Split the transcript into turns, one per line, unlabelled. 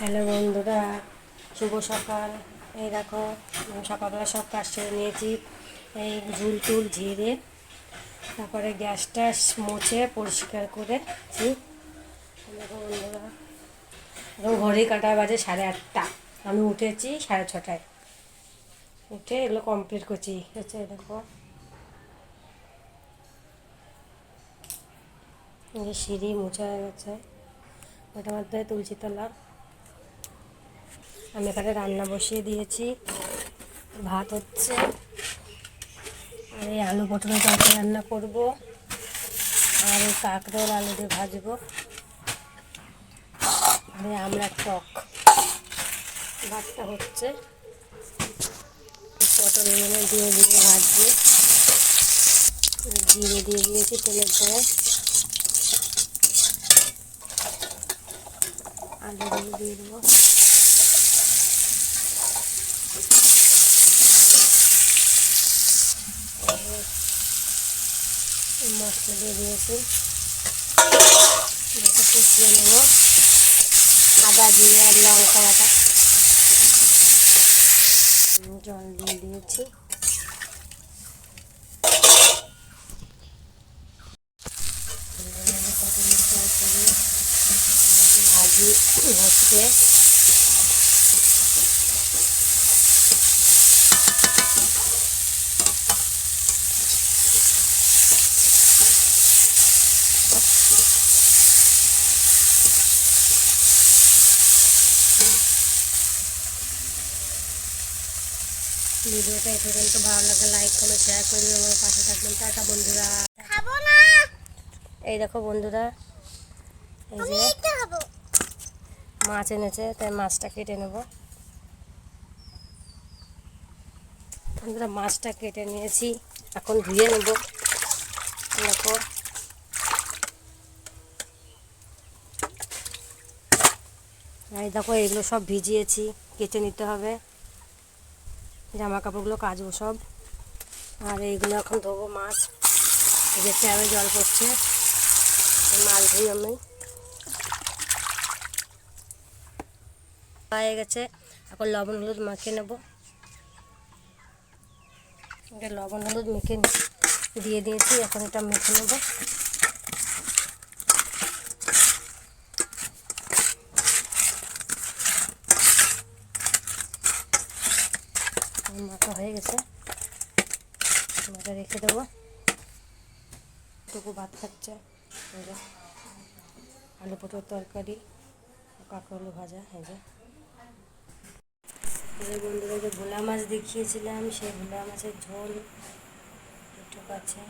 Hello বন্ধুরা, শুভ সকাল। এই দেখো, সকালবেলা সব কাজ সেরে নিয়েছি। এই ঝুল টুল ঝেড়ে, তারপরে গ্যাসটা মুছে পরিষ্কার করেছি। দেখো বন্ধুরা এবং ঘড়ি কাটা বাজে সাড়ে আটটা। আমি উঠেছি সাড়ে ছটায়। উঠে এগুলো কমপ্লিট করছি। হচ্ছে দেখো। সিঁড়ি মোছা গেছে। ওটার মধ্যে তুলসী তলা। আমি এখানে রান্না বসিয়ে দিয়েছি। ভাত হচ্ছে। আর এই আলু পটলের তরকারি রান্না করব। আর এই কাঁকড়োর আলু দিয়ে ভাজবো। আর এই আমরা টক। ভাতটা হচ্ছে। পটল এনে দিয়ে দিয়ে ভাজছি। জিরে দিয়ে দিয়েছি তেলের পরে। আলু দিয়ে দিয়ে দেবো এই মশলা দিয়ে দিয়েছি। এটা কষিয়ে নেব। আদা জিরে আর লঙ্কা বাটা। জল দিয়ে দিয়েছি। ভাজি হচ্ছে। ভিডিওটা এই পর্যন্ত। ভালো লাগে লাইক কমেন্ট শেয়ার করবেন আমার পাশে থাকবেন। টাটা বন্ধুরা।
খাব না।
এই দেখো বন্ধুরা এই
আমি
যে মাছ এনেছে তাই মাছটা কেটে নেব। বন্ধুরা মাছটা কেটে নিয়েছি। এখন ধুয়ে নেব। দেখো। এই দেখো এগুলো সব ভিজিয়েছি। কেটে নিতে হবে। জামা কাপড়গুলো কাচবো সব। আর এইগুলো এখন ধোবো মাছ। এই যে ট্যাবে জল পড়ছে। মাছ ধুই আমি। হয়ে গেছে। এখন লবণ হলুদ মাখিয়ে নেব। এটা লবণ হলুদ মেখে দিয়ে দিয়েছি। এখন এটা মেখে নেব। মাখা হয়ে গেছে। মাথা রেখে দেবো। টুকু ভাত খাচ্ছে আলু পটল তরকারি কাঁকরোল ভাজা, এই যে। বন্ধুরা যে ভোলা মাছ দেখিয়েছিলাম, সেই ভোলা মাছের ঝোল একটু আছে।